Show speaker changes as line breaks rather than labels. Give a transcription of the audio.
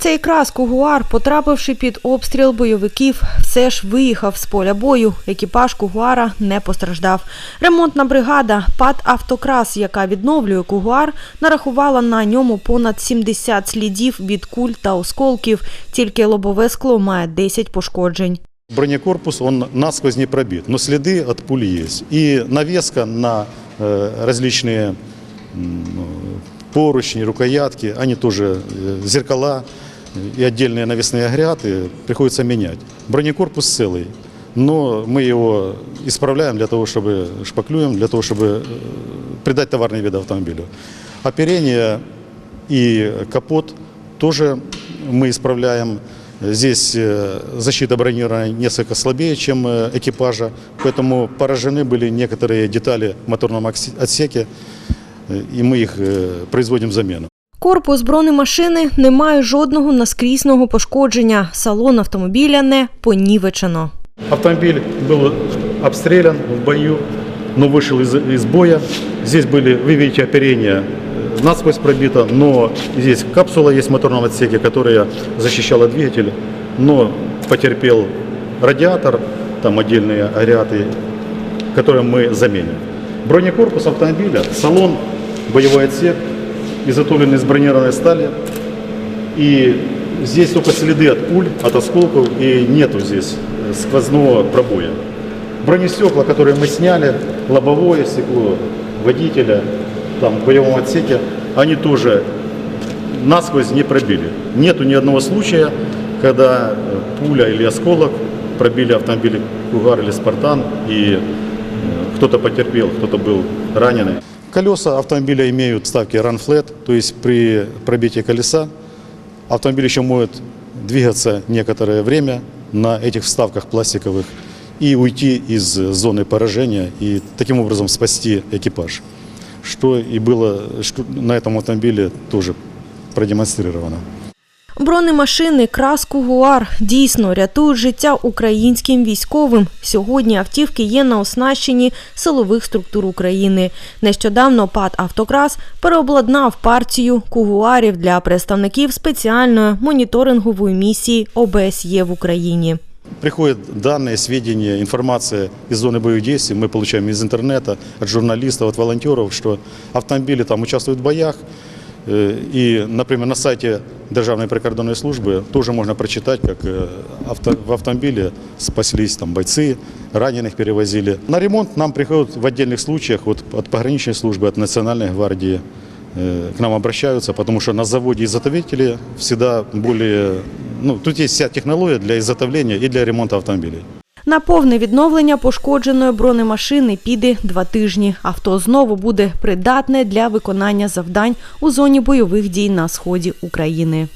Цей крас Кугуар, потрапивши під обстріл бойовиків, все ж виїхав з поля бою. Екіпаж Кугуара не постраждав. Ремонтна бригада ПАД «Автокрас», яка відновлює Кугуар, нарахувала на ньому понад 70 слідів від куль та осколків. Тільки лобове скло має 10 пошкоджень.
Бронекорпус, он насквозь не пробит, но следы от пули есть. И навеска на э, различные м, поручни, рукоятки, они тоже э, зеркала И отдельные навесные агрегаты приходится менять. Бронекорпус целый, но мы его исправляем для того, чтобы шпаклюем, для того, чтобы э, придать товарный вид автомобилю. Оперение и капот тоже мы исправляем. Здесь э, защита бронирования несколько слабее, чем э, экипажа, поэтому поражены были некоторые детали в моторном отсеке, и мы их производим замену.
Корпус бронемашини не має жодного наскрісного пошкодження. Салон автомобіля не понівечено.
Автомобиль был обстрелян в бою, но вышел из, из боя. Здесь были, вы видите, оперение э, насквозь пробито, но здесь капсула есть в моторном отсеке, которая защищала двигатель, но потерпел радиатор, там отдельные агрегаты, которые мы заменим. Бронекорпус автомобиля, салон, боевой отсек, изготовлен из бронированной стали. И здесь только следы от пуль, от осколков, и нету здесь э, сквозного пробоя. Бронестекла, которые мы сняли, лобовое стекло водителя, там в боевом отсеке, они тоже насквозь не пробили. Нету ни одного случая, когда э, пуля или осколок пробили автомобиль Кугар или Спартан, и э, кто-то потерпел, кто-то был раненый. Колеса автомобиля имеют вставки Run Flat, то есть при пробитии колеса автомобиль еще может двигаться некоторое время на этих вставках пластиковых и уйти из зоны поражения и таким образом спасти экипаж, что и было что на этом автомобиле тоже продемонстрировано.
Бронемашини крас Кугуар дійсно рятують життя українським військовим. Сьогодні автівки є на оснащенні силових структур України. Нещодавно ПАД «Автокрас» переобладнав партію кугуарів для представників спеціальної моніторингової місії ОБСЄ в Україні.
Приходят данные, сведения, информация из зоны боевых действий, мы получаем из интернета, от журналистов, от волонтеров, что автомобили там участвуют в боях. Э, И, например, на сайте Державной прикордонной службы тоже можно прочитать, как э, авто- в автомобиле спаслись там бойцы, раненых перевозили. На ремонт нам приходят в отдельных случаях вот, от пограничной службы, от Национальной гвардии, э, к нам обращаются, потому что на заводе изготовители всегда более... Ну, тут есть вся технология для изготовления и для ремонта автомобилей.
На повне відновлення пошкодженої бронемашини піде два тижні. Авто знову буде придатне для виконання завдань у зоні бойових дій на сході України.